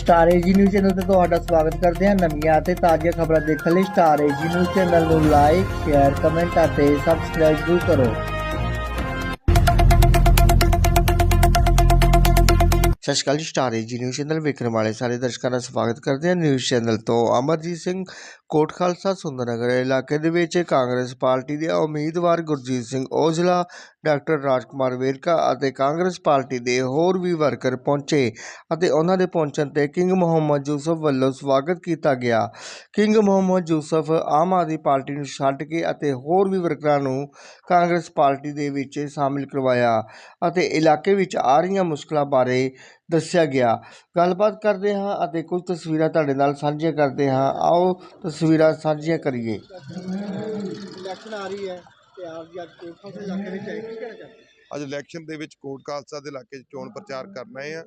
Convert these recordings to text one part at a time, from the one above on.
Star AG news channel ਤੇ ਤੁਹਾਡਾ ਸਵਾਗਤ ਕਰਦੇ ਹਾਂ ਨਵੀਆਂ ਅਤੇ ਤਾਜ਼ੀਆਂ ਖਬਰਾਂ ਦੇਖਣ ਲਈ ਸਟਾਰ ਏਜੀ ਨਿਊਜ਼ ਚੈਨਲ ਨੂੰ ਲਾਈਕ ਸ਼ੇਅਰ ਕਮੈਂਟ ਅਤੇ ਸਬਸਕ੍ਰਾਈਬ ਜ਼ਰੂਰ ਕਰੋ। ਸਤਿ ਸ਼੍ਰੀ ਅਕਾਲ ਜੀ ਸਟਾਰ ਏਜੀ ਨਿਊਜ਼ ਚੈਨਲ ਵੇਖਣ ਵਾਲੇ ਸਾਰੇ ਦਰਸ਼ਕਾਂ ਦਾ ਸਵਾਗਤ ਕਰਦੇ ਹਾਂ। ਨਿਊਜ਼ ਚੈਨਲ ਤੋਂ ਅਮਰਜੀਤ ਸਿੰਘ ਕੋਟ ਖਾਲਸਾ ਸੁੰਦਰਨਗਰ ਇਲਾਕੇ ਦੇ ਵਿੱਚ ਕਾਂਗਰਸ ਪਾਰਟੀ ਦੇ ਉਮੀਦਵਾਰ ਗੁਰਜੀਤ ਸਿੰਘ ਔਜਲਾ, ਡਾਕਟਰ ਰਾਜਕੁਮਾਰ ਵੇਰਕਾ ਅਤੇ ਕਾਂਗਰਸ ਪਾਰਟੀ ਦੇ ਹੋਰ ਵੀ ਵਰਕਰ ਪਹੁੰਚੇ ਅਤੇ ਉਹਨਾਂ ਦੇ ਪਹੁੰਚਣ ਤੇ ਕਿੰਗ ਮੁਹੰਮਦ ਯੂਸਫ ਵੱਲੋਂ ਸਵਾਗਤ ਕੀਤਾ ਗਿਆ। ਕਿੰਗ ਮੁਹੰਮਦ ਯੂਸਫ ਆਮ ਆਦਮੀ ਪਾਰਟੀ ਨੂੰ ਛੱਡ ਕੇ ਅਤੇ ਹੋਰ ਵੀ ਵਰਕਰਾਂ ਨੂੰ ਕਾਂਗਰਸ ਪਾਰਟੀ ਦੇ ਵਿੱਚ ਸ਼ਾਮਿਲ ਕਰਵਾਇਆ ਅਤੇ ਇਲਾਕੇ ਵਿੱਚ ਆ ਰਹੀਆਂ ਮੁਸ਼ਕਲਾਂ ਬਾਰੇ ਦੱਸਿਆ ਗਿਆ। ਗੱਲਬਾਤ ਕਰਦੇ ਹਾਂ ਅਤੇ ਕੁਝ ਤਸਵੀਰਾਂ ਤੁਹਾਡੇ ਨਾਲ ਸਾਂਝੀਆਂ ਕਰਦੇ ਹਾਂ। ਆਓ ਤਸਵੀਰਾਂ ਸਾਂਝੀਆਂ ਕਰੀਏ। ਇਲੈਕਸ਼ਨ ਆ ਰਹੀ ਹੈ ਤੇ ਆਪ ਜੀ ਅੱਜ ਕੋਟਪਾਲ ਦੇ ਇਲਾਕੇ ਵਿੱਚ ਆਏ। ਕੀ ਕਹਿਣਾ ਚਾਹੁੰਦੇ ਅੱਜ ਇਲੈਕਸ਼ਨ ਦੇ ਵਿੱਚ ਕੋਟ ਖਾਲਸਾ ਦੇ ਇਲਾਕੇ 'ਚ ਚੋਣ ਪ੍ਰਚਾਰ ਕਰਨ ਆ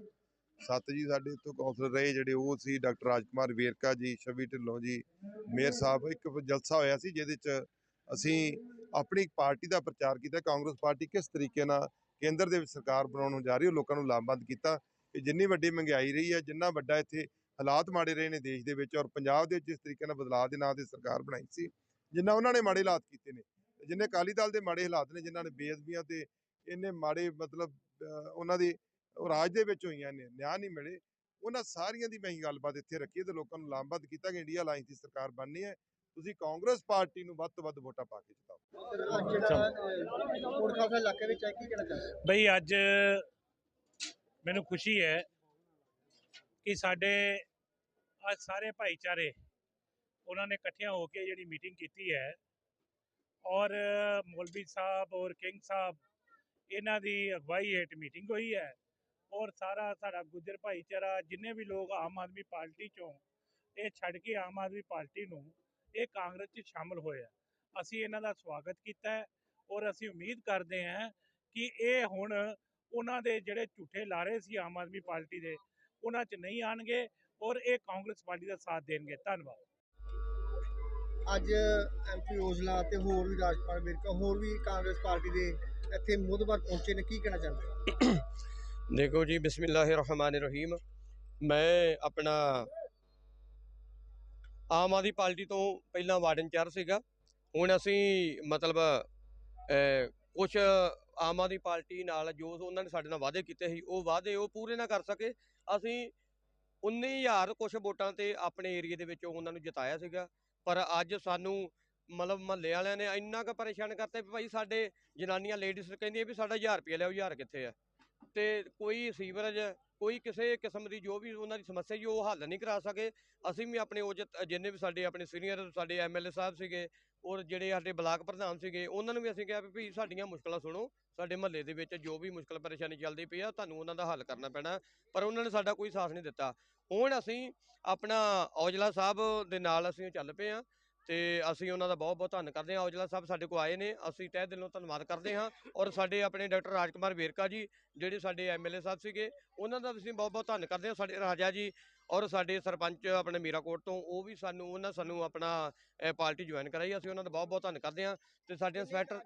ਸੱਤ ਜੀ ਸਾਡੇ ਇੱਥੋਂ ਕੌਂਸਲਰ ਰਹੇ ਜਿਹੜੇ ਉਹ ਸੀ ਡਾਕਟਰ ਰਾਜਕੁਮਾਰ ਵੇਰਕਾ ਜੀ ਛਵੀ ਢਿੱਲੋਂ ਜੀ ਮੇਅਰ ਸਾਹਿਬ ਇੱਕ ਜਲਸਾ ਹੋਇਆ ਸੀ ਜਿਹਦੇ 'ਚ ਅਸੀਂ ਆਪਣੀ ਪਾਰਟੀ ਦਾ ਪ੍ਰਚਾਰ ਕੀਤਾ। ਕਾਂਗਰਸ ਪਾਰਟੀ ਕਿਸ ਤਰੀਕੇ ਨਾਲ ਕੇਂਦਰ ਦੇ ਵਿੱਚ ਸਰਕਾਰ ਬਣਾਉਣ ਨੂੰ ਜਾ ਰਹੀ ਹੈ ਉਹ ਲੋਕਾਂ ਨੂੰ ਲਾਮਬੰਦ ਕੀਤਾ। ਕਿ ਜਿੰਨੀ ਵੱਡੀ ਮਹਿੰਗਾਈ ਰਹੀ ਹੈ ਜਿੰਨਾ ਵੱਡਾ ਇੱਥੇ ਹਾਲਾਤ ਮਾੜੇ ਰਹੇ ਨੇ ਦੇਸ਼ ਦੇ ਵਿੱਚ ਔਰ ਪੰਜਾਬ ਦੇ ਵਿੱਚ ਜਿਸ ਤਰੀਕੇ ਨਾਲ ਬਦਲਾਅ ਦੇ ਨਾਂ ਤੇ ਸਰਕਾਰ ਬਣਾਈ ਸੀ ਜਿੰਨਾ ਉਹਨਾਂ ਨੇ ਮਾੜੇ ਹਾਲਾਤ ਕੀਤੇ ਨੇ ਤੇ ਜਿੰਨੇ ਅਕਾਲੀ ਦਲ ਦੇ ਮਾੜੇ ਹਾਲਾਤ ਨੇ ਜਿਨ੍ਹਾਂ ਨੇ ਬੇਅਦਬੀਆਂ ਤੇ ਇੰਨੇ ਮਾੜੇ ਮਤਲਬ ਉਹਨਾਂ ਦੀ ਰਾਜ ਦੇ ਵਿੱਚ ਹੋਈਆਂ ਨੇ ਨਿਆਂ ਨਹੀਂ ਮਿਲੇ ਉਹਨਾਂ ਸਾਰੀਆਂ ਦੀ ਮੈਂ ਹੀ ਗੱਲਬਾਤ ਇੱਥੇ ਰੱਖੀ ਤੇ ਲੋਕਾਂ ਨੂੰ ਲਾਮਬੰਦ ਕੀਤਾ ਕਿ ਇੰਡੀਆ ਅਲਾਈਅੰਸ ਦੀ ਸਰਕਾਰ ਬਣਨੀ ਹੈ ਤੁਸੀਂ ਕਾਂਗਰਸ ਪਾਰਟੀ ਨੂੰ ਵੱਧ ਤੋਂ ਵੱਧ ਵੋਟਾਂ ਪਾ ਕੇ ਜਿਤਾਓ। ਬਈ ਅੱਜ ਮੈਨੂੰ ਖੁਸ਼ੀ ਹੈ ਕਿ ਸਾਡੇ ਅੱਜ ਸਾਰੇ ਭਾਈਚਾਰੇ ਉਹਨਾਂ ਨੇ ਇਕੱਠਿਆਂ ਹੋ ਕੇ ਜਿਹੜੀ ਮੀਟਿੰਗ ਕੀਤੀ ਹੈ ਔਰ ਮੌਲਵੀ ਸਾਹਿਬ ਔਰ ਕਿੰਗ ਸਾਹਿਬ, ਇਹਨਾਂ ਦੀ ਅਗਵਾਈ ਹੇਠ ਮੀਟਿੰਗ ਹੋਈ ਹੈ ਔਰ ਸਾਰਾ ਸਾਡਾ ਗੁੱਜਰ ਭਾਈਚਾਰਾ, ਜਿੰਨੇ ਵੀ ਲੋਕ ਆਮ ਆਦਮੀ ਪਾਰਟੀ ਚੋਂ, ਇਹ ਛੱਡ ਕੇ ਆਮ ਆਦਮੀ ਪਾਰਟੀ ਨੂੰ ਇਹ ਕਾਂਗਰਸ 'ਚ ਸ਼ਾਮਲ ਹੋਇਆ ਅਸੀਂ ਇਹਨਾਂ ਦਾ ਸਵਾਗਤ ਕੀਤਾ ਔਰ ਅਸੀਂ ਉਮੀਦ ਕਰਦੇ ਹਾਂ ਕਿ ਇਹ ਹੁਣ ਉਹਨਾਂ ਦੇ ਜਿਹੜੇ ਝੂਠੇ ਲਾਰੇ ਸੀ ਆਮ ਆਦਮੀ ਪਾਰਟੀ ਦੇ ਉਹਨਾਂ 'ਚ ਨਹੀਂ ਆਣਗੇ ਔਰ ਇਹ ਕਾਂਗਰਸ ਪਾਰਟੀ ਦਾ ਸਾਥ ਦੇਣਗੇ। ਧੰਨਵਾਦ। ਅੱਜ ਐਮਪੀ ਔਜਲਾ ਤੇ ਹੋਰ ਵੀ ਰਾਜਪਾਲ ਵਿਰਕਾ ਹੋਰ ਵੀ ਕਾਂਗਰਸ ਪਾਰਟੀ ਦੇ ਇੱਥੇ ਮੁੱਦਬਰ ਪਹੁੰਚੇ ਨੇ ਕੀ ਕਹਿਣਾ ਚਾਹੁੰਦੇ ਦੇਖੋ ਜੀ ਬਿਸਮਿਲ੍ਲਾਹਿਰਰਹਿਮਾਨਿਰਰਹੀਮ ਮੈਂ ਆਪਣਾ ਆਮ ਆਦਮੀ ਪਾਰਟੀ ਤੋਂ ਪਹਿਲਾਂ ਵਾਰਡ ਇੰਚਾਰਜ ਸੀਗਾ। ਹੁਣ ਅਸੀਂ ਮਤਲਬ ਕੁਝ ਆਮ ਆਦਮੀ ਪਾਰਟੀ ਨਾਲ ਜੋ ਉਹਨਾਂ ਨੇ ਸਾਡੇ ਨਾਲ ਵਾਅਦੇ ਕੀਤੇ ਸੀ, ਉਹ ਵਾਅਦੇ ਉਹ ਪੂਰੇ ਨਾ ਕਰ ਸਕੇ। ਅਸੀਂ 19000 ਕੁਝ ਵੋਟਾਂ ਤੇ ਆਪਣੇ ਏਰੀਆ ਦੇ ਵਿੱਚ ਉਹਨਾਂ ਨੂੰ ਜਿਤਾਇਆ ਸੀਗਾ। ਪਰ ਅੱਜ ਸਾਨੂੰ ਮਤਲਬ ਮਹੱਲੇ ਵਾਲਿਆਂ ਨੇ ਇੰਨਾ ਕੁ ਪਰੇਸ਼ਾਨ ਕਰਤੇ ਵੀ ਭਾਈ ਸਾਡੇ ਜਨਾਨੀਆਂ ਲੇਡੀਜ਼ ਕਹਿੰਦੀਆਂ ਵੀ ਸਾਡਾ 1000 ਰੁਪਏ ਲਿਆਓ 1000 ਕਿੱਥੇ ਆ? ਤੇ ਕੋਈ ਸੀਵਰੇਜ, ਕੋਈ ਕਿਸੇ ਕਿਸਮ ਦੀ ਜੋ ਵੀ ਉਹਨਾਂ ਦੀ ਸਮੱਸਿਆ ਜੀ ਉਹ ਹੱਲ ਨਹੀਂ ਕਰਾ ਸਕੇ। ਅਸੀਂ ਵੀ ਆਪਣੇ ਉਹ ਜਿੰਨੇ ਵੀ ਸਾਡੇ ਆਪਣੇ ਸੀਨੀਅਰ ਸਾਡੇ ਐਮਐਲਏ ਸਾਹਿਬ ਸੀਗੇ ਔਰ ਜਿਹੜੇ ਸਾਡੇ ਬਲਾਕ ਪ੍ਰਧਾਨ ਸੀਗੇ, ਉਹਨਾਂ ਨੂੰ ਵੀ ਅਸੀਂ ਕਿਹਾ ਵੀ ਸਾਡੀਆਂ ਮੁਸ਼ਕਲਾਂ ਸੁਣੋ, ਸਾਡੇ ਮਹੱਲੇ ਦੇ ਵਿੱਚ ਜੋ ਵੀ ਮੁਸ਼ਕਲ ਪਰੇਸ਼ਾਨੀ ਚੱਲਦੀ ਪਈ ਆ, ਤੁਹਾਨੂੰ ਉਹਨਾਂ ਦਾ ਹੱਲ ਕਰਨਾ ਪੈਣਾ। ਪਰ ਉਹਨਾਂ ਨੇ ਸਾਡਾ ਕੋਈ ਸਾਥ ਨਹੀਂ ਦਿੱਤਾ। ਹੁਣ ਅਸੀਂ ਆਪਣਾ ਔਜਲਾ ਸਾਹਿਬ ਦੇ ਨਾਲ ਅਸੀਂ ਚੱਲ ਪਏ ਆ ਤੇ ਅਸੀਂ ਉਹਨਾਂ ਦਾ ਬਹੁਤ ਬਹੁਤ ਧੰਨ ਕਰਦੇ ਹਾਂ। ਔਜਲਾ ਸਾਹਿਬ ਸਾਡੇ ਕੋਲ ਆਏ ਨੇ, ਅਸੀਂ ਤਹਿ ਦਿਲੋਂ ਧੰਨਵਾਦ ਕਰਦੇ ਹਾਂ ਔਰ ਸਾਡੇ ਆਪਣੇ ਡਾਕਟਰ ਰਾਜਕੁਮਾਰ ਵੇਰਕਾ ਜੀ, ਜਿਹੜੇ ਸਾਡੇ ਐਮਐਲਏ ਸਾਹਿਬ ਸੀਗੇ, ਉਹਨਾਂ ਦਾ ਵੀ ਅਸੀਂ ਬਹੁਤ ਬਹੁਤ ਧੰਨ ਕਰਦੇ ਹਾਂ। ਸਾਡੇ ਰਾਜਾ ਜੀ ਔਰ ਸਾਡੇ ਸਰਪੰਚ ਆਪਣੇ ਮੀਰਾਕੋਟ ਤੋਂ ਉਹ ਵੀ ਸਾਨੂੰ ਉਹਨਾਂ ਸਾਨੂੰ ਆਪਣਾ ਪਾਰਟੀ ਜੁਆਇਨ ਕਰਾਈ ਅਸੀਂ ਉਹਨਾਂ ਦਾ ਬਹੁਤ ਬਹੁਤ ਧੰਨ ਕਰਦੇ ਹਾਂ ਤੇ ਸਾਡੇ ਇੰਸਪੈਕਟਰ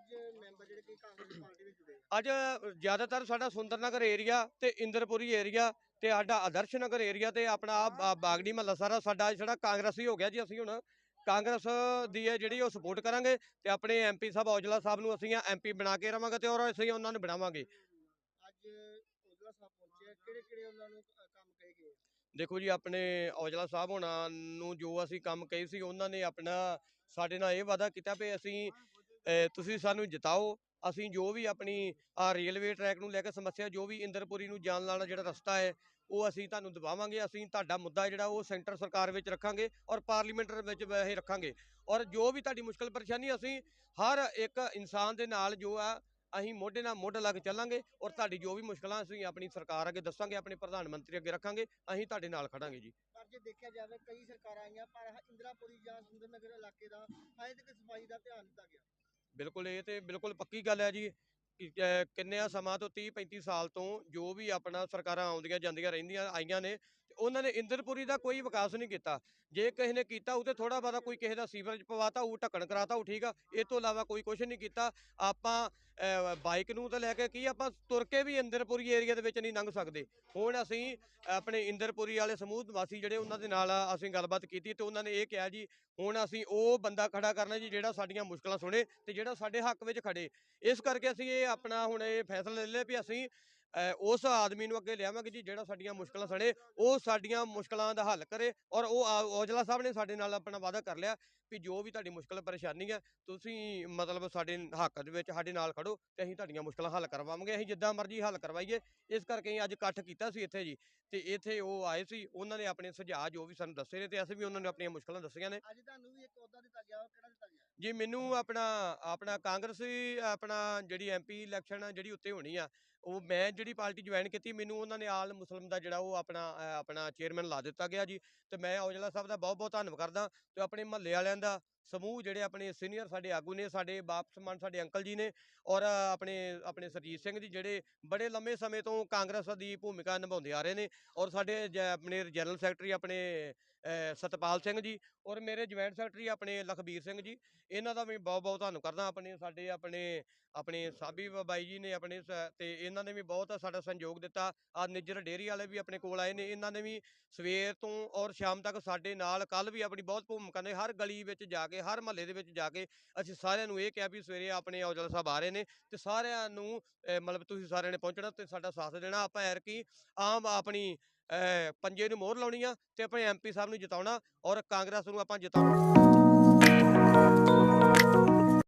ਅੱਜ ਜ਼ਿਆਦਾਤਰ ਸਾਡਾ ਸੁੰਦਰਨਗਰ ਏਰੀਆ ਤੇ ਇੰਦਰਪੁਰੀ ਏਰੀਆ ਤੇ ਸਾਡਾ ਆਦਰਸ਼ ਨਗਰ ਏਰੀਆ ਤੇ ਆਪਣਾ ਬਾਗੜੀ ਮਹੱਲਾ ਸਾਰਾ ਸਾਡਾ ਜਿਹੜਾ ਕਾਂਗਰਸੀ ਹੋ ਗਿਆ ਜੀ ਅਸੀਂ ਹੁਣ। ਕਾਂਗਰਸ ਦੀ ਹੈ ਜਿਹੜੀ ਉਹ ਸਪੋਰਟ ਕਰਾਂਗੇ ਤੇ ਆਪਣੇ ਐਮਪੀ ਸਾਹਿਬ ਔਜਲਾ ਸਾਹਿਬ ਨੂੰ ਅਸੀਂ ਐਮਪੀ ਬਣਾ ਕੇ ਰਵਾਂਗੇ ਤੇ ਔਰ ਅਸੀਂ ਉਹਨਾਂ ਨੂੰ ਬਣਾਵਾਂਗੇ। ਅੱਜ ਔਜਲਾ ਸਾਹਿਬ ਪਹੁੰਚੇ ਕਿਹੜੇ ਕਿਹੜੇ ਉਹਨਾਂ ਨੂੰ ਕੰਮ ਕਹੇ ਗਏ ਦੇਖੋ ਜੀ, ਆਪਣੇ ਔਜਲਾ ਸਾਹਿਬ ਹੋਣਾ ਨੂੰ ਜੋ ਅਸੀਂ ਕੰਮ ਕਹੇ ਸੀ, ਉਹਨਾਂ ਨੇ ਆਪਣਾ, ਸਾਡੇ ਨਾਲ ਇਹ ਵਾਅਦਾ ਕੀਤਾ ਵੀ ਅਸੀਂ ਤੁਸੀਂ ਸਾਨੂੰ ਜਿਤਾਓ, ਅਸੀਂ ਜੋ ਵੀ ਆਪਣੀ, ਆ ਰੇਲਵੇ ਟਰੈਕ ਨੂੰ ਲੈ ਕੇ ਸਮੱਸਿਆ, ਜੋ ਵੀ ਇੰਦਰਪੁਰੀ ਨੂੰ ਜਾਣ ਵਾਲਾ ਜਿਹੜਾ ਰਸਤਾ ਹੈ, ਉਹ ਅਸੀਂ ਤੁਹਾਨੂੰ ਦਬਾਵਾਂਗੇ ਅਸੀਂ ਤੁਹਾਡਾ ਮੁੱਦਾ ਜਿਹੜਾ ਉਹ ਸੈਂਟਰ ਸਰਕਾਰ ਵਿੱਚ ਰੱਖਾਂਗੇ ਔਰ ਪਾਰਲੀਮੈਂਟ ਵਿੱਚ ਵੈਸੇ ਰੱਖਾਂਗੇ। ਔਰ ਜੋ ਵੀ ਤੁਹਾਡੀ ਮੁਸ਼ਕਲ ਪਰੇਸ਼ਾਨੀ, ਅਸੀਂ ਹਰ ਇੱਕ ਇਨਸਾਨ ਦੇ ਨਾਲ ਜੋ ਆ ਅਸੀਂ ਮੋਢੇ ਨਾਲ ਮੋਢਾ ਲਾ ਕੇ ਚੱਲਾਂਗੇ ਔਰ ਤੁਹਾਡੀ ਜੋ ਵੀ ਮੁਸ਼ਕਲਾਂ ਅਸੀਂ ਆਪਣੀ ਸਰਕਾਰ ਅੱਗੇ ਦੱਸਾਂਗੇ ਆਪਣੇ ਪ੍ਰਧਾਨ ਮੰਤਰੀ ਅੱਗੇ ਰੱਖਾਂਗੇ ਅਸੀਂ ਤੁਹਾਡੇ ਨਾਲ ਖੜਾਂਗੇ ਜੀ। ਪਰ ਜੇ ਦੇਖਿਆ ਜਾਵੇ ਕਈ ਸਰਕਾਰਾਂ ਆਈਆਂ ਪਰ ਆਹ ਇੰਦਰਾਪੁਰੀ ਜਾਂ ਸੁੰਦਰਨਗਰ ਇਲਾਕੇ ਦਾ ਅਜੇ ਤੱਕ ਸਫ਼ਾਈ ਦਾ ਧਿਆਨ ਨਹੀਂ ਦਿੱਤਾ ਗਿਆ। ਬਿਲਕੁਲ ਇਹ ਤੇ ਬਿਲਕੁਲ ਪੱਕੀ ਗੱਲ ਹੈ ਜੀ। ਕਿੰਨੇ ਆ ਸਮਾਂ ਤੋਂ 30 35 ਸਾਲ ਤੋਂ ਜੋ ਵੀ ਆਪਣਾ ਸਰਕਾਰਾਂ ਆਉਂਦੀਆਂ ਜਾਂਦੀਆਂ ਰਹਿੰਦੀਆਂ ਆਈਆਂ ਨੇ ਉਹਨਾਂ ਨੇ ਇੰਦਰਪੁਰੀ ਦਾ ਕੋਈ ਵਿਕਾਸ ਨਹੀਂ ਕੀਤਾ। ਜੇ ਕਿਸੇ ਨੇ ਕੀਤਾ ਉਹ ਤੇ ਥੋੜਾ ਬਹੁਤਾ ਕੋਈ ਕਿਸੇ ਦਾ ਸੀਵਰੇਜ ਪਵਾਤਾ, ਉਹ ਢੱਕਣ ਕਰਾਤਾ, ਉਹ ਠੀਕ ਆ। ਇਹ ਤੋਂ ਇਲਾਵਾ ਕੋਈ ਕੁਝ ਨਹੀਂ ਕੀਤਾ। ਆਪਾਂ ਬਾਈਕ ਨੂੰ ਤਾਂ ਲੈ ਕੇ ਕੀ ਆਪਾਂ ਤੁਰ ਕੇ ਵੀ ਇੰਦਰਪੁਰੀ ਏਰੀਆ ਦੇ ਵਿੱਚ ਨਹੀਂ ਲੰਘ ਸਕਦੇ। ਹੁਣ ਅਸੀਂ ਆਪਣੇ ਇੰਦਰਪੁਰੀ ਵਾਲੇ ਸਮੂਹ ਵਾਸੀ ਜਿਹੜੇ ਉਹਨਾਂ ਦੇ ਨਾਲ ਅਸੀਂ ਗੱਲਬਾਤ ਕੀਤੀ ਤੇ ਉਹਨਾਂ ਨੇ ਇਹ ਕਿਹਾ ਜੀ, ਹੁਣ ਅਸੀਂ ਉਹ ਬੰਦਾ ਖੜਾ ਕਰਨਾ ਜੀ ਜਿਹੜਾ ਸਾਡੀਆਂ ਮੁਸ਼ਕਲਾਂ ਸੁਣੇ ਤੇ ਜਿਹੜਾ ਸਾਡੇ ਹੱਕ ਵਿੱਚ ਖੜੇ। ਇਸ ਕਰਕੇ ਅਸੀਂ ਇਹ ਆਪਣਾ ਹੁਣ ਇਹ ਫੈਸਲਾ ਲੈ ਲਿਆ ਵੀ ਅਸੀਂ ਉਸ ਆਦਮੀ ਨੂੰ ਅੱਗੇ ਲਿਆਵਾਂਗੇ ਜੀ, ਜਿਹੜਾ ਸਾਡੀਆਂ ਮੁਸ਼ਕਲਾਂ ਸੜੇ, ਉਹ ਸਾਡੀਆਂ ਮੁਸ਼ਕਲਾਂ ਦਾ ਹੱਲ ਕਰੇ ਔਰ ਉਹ ਔਜਲਾ ਸਾਹਿਬ ਨੇ ਸਾਡੇ ਨਾਲ ਆਪਣਾ ਵਾਅਦਾ ਕਰ ਲਿਆ। ਵੀ ਜੋ ਵੀ ਤੁਹਾਡੀ ਮੁਸ਼ਕਲ ਪਰੇਸ਼ਾਨੀ ਹੈ ਤੁਸੀਂ ਮਤਲਬ ਸਾਡੇ ਹੱਕ ਦੇ ਵਿੱਚ ਸਾਡੇ ਨਾਲ ਖੜੋ ਤੇ ਅਸੀਂ ਤੁਹਾਡੀਆਂ ਮੁਸ਼ਕਲਾਂ ਹੱਲ ਕਰਵਾਵਾਂਗੇ ਅਸੀਂ ਜਿੱਦਾਂ ਮਰਜ਼ੀ ਹੱਲ ਕਰਵਾਈਏ। ਇਸ ਕਰਕੇ ਅਸੀਂ ਅੱਜ ਇਕੱਠ ਕੀਤਾ ਸੀ ਇੱਥੇ ਜੀ ਤੇ ਇੱਥੇ ਉਹ ਆਏ ਸੀ ਉਹਨਾਂ ਨੇ ਆਪਣੇ ਸੁਝਾਅ ਜੋ ਵੀ ਸਾਨੂੰ ਦੱਸੇ ਨੇ ਤੇ ਅਸੀਂ ਵੀ ਉਹਨਾਂ ਨੂੰ ਆਪਣੀਆਂ ਮੁਸ਼ਕਲਾਂ ਦੱਸੀਆਂ ਨੇ। ਅੱਜ ਤੁਹਾਨੂੰ ਵੀ ਇੱਕ ਅਹੁਦਾ ਦਿੱਤਾ ਗਿਆ ਉਹ ਕਿਹੜਾ ਦਿੱਤਾ ਗਿਆ? ਜੀ ਮੈਨੂੰ ਆਪਣਾ ਆਪਣਾ ਕਾਂਗਰਸੀ ਆਪਣਾ ਜਿਹੜੀ ਐਮਪੀ ਇਲੈਕਸ਼ਨ ਜਿਹੜੀ ਉੱਤੇ ਹੋਣੀ ਆ ਉਹ ਮੈਂ ਜਿਹੜੀ ਪਾਰਟੀ ਜੁਆਇਨ ਕੀਤੀ ਮੈਨੂੰ ਉਹਨਾਂ ਨੇ ਆਲ ਮੁਸਲਮ ਦਾ ਜਿਹੜਾ ਉਹ ਆਪਣਾ ਆਪਣਾ ਚੇਅਰਮੈਨ ਲਾ ਦਿੱਤਾ ਗਿਆ ਜੀ ਤੇ ਮੈਂ ਔਜਲਾ ਸਾਹਿਬ ਦਾ ਬਹੁਤ ਬਹੁਤ ਧੰਨਵਾਦ ਕਰਦਾ ਤੇ ਆਪਣੇ ਮਹੱਲੇ ਵਾਲਿਆਂ ਦਾ ਸਮੂਹ ਜਿਹੜੇ ਆਪਣੇ ਸੀਨੀਅਰ ਸਾਡੇ ਆਗੂ ਨੇ, ਸਾਡੇ ਬਾਪ ਸਮਾਨ ਸਾਡੇ ਅੰਕਲ ਜੀ ਨੇ ਔਰ ਆਪਣੇ ਆਪਣੇ ਸਰਜੀਤ ਸਿੰਘ ਜੀ ਜਿਹੜੇ ਬੜੇ ਲੰਮੇ ਸਮੇਂ ਤੋਂ ਕਾਂਗਰਸ ਦੀ ਭੂਮਿਕਾ ਨਿਭਾਉਂਦੇ ਆ ਰਹੇ ਨੇ ਔਰ ਸਾਡੇ ਜ- ਆਪਣੇ ਜਨਰਲ ਸੈਕਟਰੀ ਆਪਣੇ ਸਤਪਾਲ ਸਿੰਘ ਜੀ ਔਰ ਮੇਰੇ ਜੁਆਇੰਟ ਸੈਕਟਰੀ ਆਪਣੇ ਲਖਬੀਰ ਸਿੰਘ ਜੀ। ਇਹਨਾਂ ਦਾ ਵੀ ਬਹੁਤ ਬਹੁਤ ਧੰਨਵਾਦ ਕਰਦਾ ਆਪਣੇ, ਸਾਡੇ ਆਪਣੇ ਆਪਣੇ ਸਾਬੀ ਬ- ਬਾਈ ਜੀ ਨੇ ਆਪਣੇ ਸ- ਤੇ ਇਹਨਾਂ ਨੇ ਵੀ ਬਹੁਤ ਸਾਡਾ ਸਹਿਯੋਗ ਦਿੱਤਾ। ਆ ਨਿੱਜਰ ਡੇਅਰੀ ਵਾਲੇ ਵੀ ਆਪਣੇ ਕੋਲ ਆਏ ਨੇ। ਇਹਨਾਂ ਨੇ ਵੀ ਸਵੇਰ ਤੋਂ ਔਰ ਸ਼ਾਮ ਤੱਕ ਸਾਡੇ ਨਾਲ ਕੱਲ ਵੀ ਆਪਣੀ ਬਹੁਤ ਭੂਮਿਕਾ ਨੇ। ਹਰ ਗਲੀ ਵਿੱਚ ਜਾ ਕੇ, ਹਰ ਮਹੱਲੇ ਦੇ ਵਿੱਚ ਜਾ ਕੇ ਅਸੀਂ ਸਾਰਿਆਂ ਨੂੰ ਇਹ ਕਿਹਾ ਵੀ ਸਵੇਰੇ ਆਪਣੇ ਔਜਲਾ ਸਾਹਿਬ ਆ ਰਹੇ ਨੇ ਤੇ ਸਾਰਿਆਂ ਨੂੰ ਮਤਲਬ ਤੁਸੀਂ ਸਾਰਿਆਂ ਨੇ ਪਹੁੰਚਣਾ ਤੇ ਸਾਡਾ ਸਾਥ ਦੇਣਾ। ਆਪਾਂ ਐਰ ਕੀ ਆਮ ਆਪਣੀ ਪੰਜੇ ਨੂੰ ਮੋਹਰ ਲਾਉਣੀ ਆ ਤੇ ਆਪਣੇ ਐਮਪੀ ਸਾਹਿਬ ਨੂੰ ਜਿਤਾਉਣਾ ਔਰ ਕਾਂਗਰਸ ਨੂੰ ਆਪਾਂ ਜਿਤਾਉਣਾ।